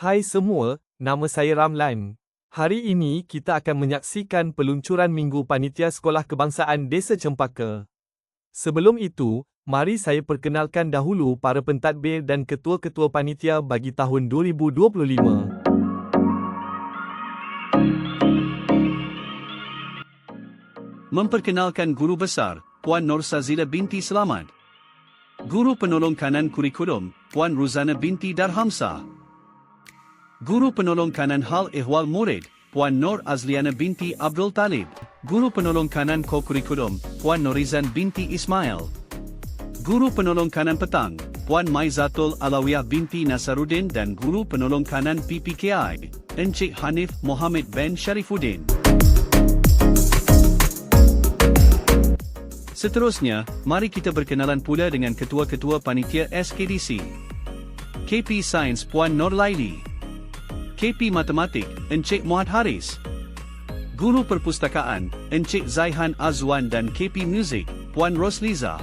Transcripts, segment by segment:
Hai semua, nama saya Ramlan. Hari ini kita akan menyaksikan peluncuran Minggu Panitia Sekolah Kebangsaan Desa Cempaka. Sebelum itu, mari saya perkenalkan dahulu para pentadbir dan ketua-ketua panitia bagi tahun 2025. Memperkenalkan Guru Besar, Puan Nur Sazila binti Selamat. Guru Penolong Kanan Kurikulum, Puan Ruzana binti Darhamsa. Guru Penolong Kanan Hal Ehwal Murid, Puan Nur Azliana binti Abdul Talib. Guru Penolong Kanan Ko-Kurikulum, Puan Norizan binti Ismail. Guru Penolong Kanan Petang, Puan Maizatul Alawiyah binti Nasaruddin dan Guru Penolong Kanan PPKI, Encik Hanif Mohammed Ben Sharifuddin. Seterusnya, mari kita berkenalan pula dengan ketua-ketua panitia SKDC. KP Sains Puan Nur Laili. KP Matematik Encik Muhammad Haris. Guru Perpustakaan Encik Zaihan Azwan dan KP Music Puan Rosliza.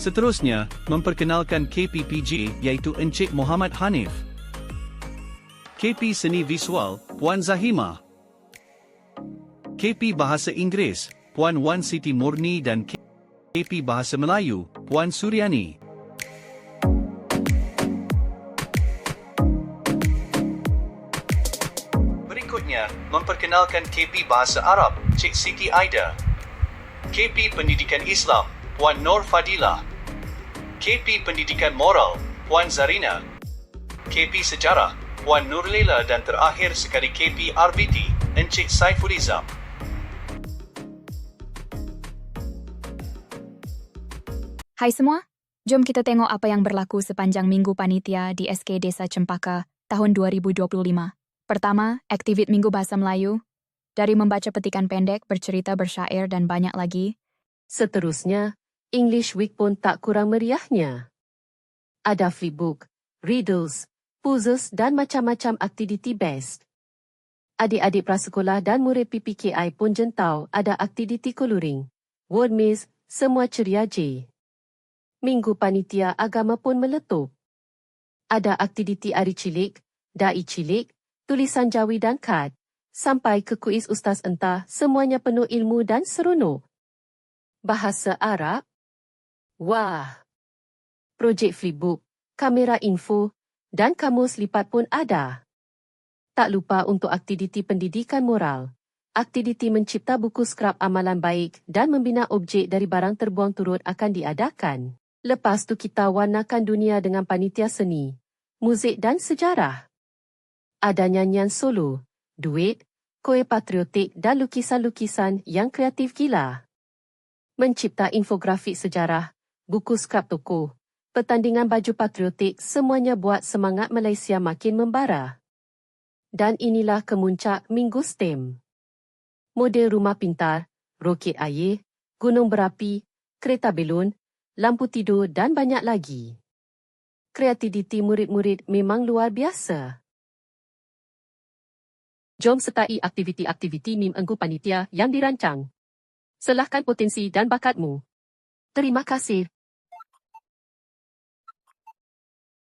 Seterusnya, memperkenalkan KPPJ iaitu Encik Muhammad Hanif. KP Seni Visual Puan Zahima. KP Bahasa Inggeris Puan Wan Siti Murni dan KP Bahasa Melayu, Puan Suryani. Berikutnya, memperkenalkan KP Bahasa Arab, Cik Siti Aida. KP Pendidikan Islam, Puan Nur Fadila. KP Pendidikan Moral, Puan Zarina. KP Sejarah, Puan Nurlila dan terakhir sekali KP RBT, Encik Saifulizam. Hai semua, jom kita tengok apa yang berlaku sepanjang Minggu Panitia di SK Desa Cempaka tahun 2025. Pertama, aktivit Minggu Bahasa Melayu. Dari membaca petikan pendek, bercerita bersyair dan banyak lagi. Seterusnya, English Week pun tak kurang meriahnya. Ada flipbook, riddles, puzzles dan macam-macam aktiviti best. Adik-adik prasekolah dan murid PPKI pun jentau ada aktiviti coloring, word maze, semua ceria je. Minggu panitia agama pun meletup. Ada aktiviti ari cilik, dai cilik, tulisan jawi dan kad, sampai ke kuis ustaz entah semuanya penuh ilmu dan seronok. Bahasa Arab? Wah! Projek flipbook, kamera info dan kamus lipat pun ada. Tak lupa untuk aktiviti pendidikan moral, aktiviti mencipta buku skrap amalan baik dan membina objek dari barang terbuang turut akan diadakan. Lepas tu kita warnakan dunia dengan panitia seni, muzik dan sejarah. Ada nyanyian solo, duit, koe patriotik dan lukisan-lukisan yang kreatif gila. Mencipta infografik sejarah, buku skrap toko, pertandingan baju patriotik semuanya buat semangat Malaysia makin membara. Dan inilah kemuncak Minggu STEM. Model rumah pintar, roket air, gunung berapi, kereta belon, lampu tidur dan banyak lagi. Kreativiti murid-murid memang luar biasa. Jom sertai aktiviti-aktiviti MIM Enggu Panitia yang dirancang. Selahkan potensi dan bakatmu. Terima kasih.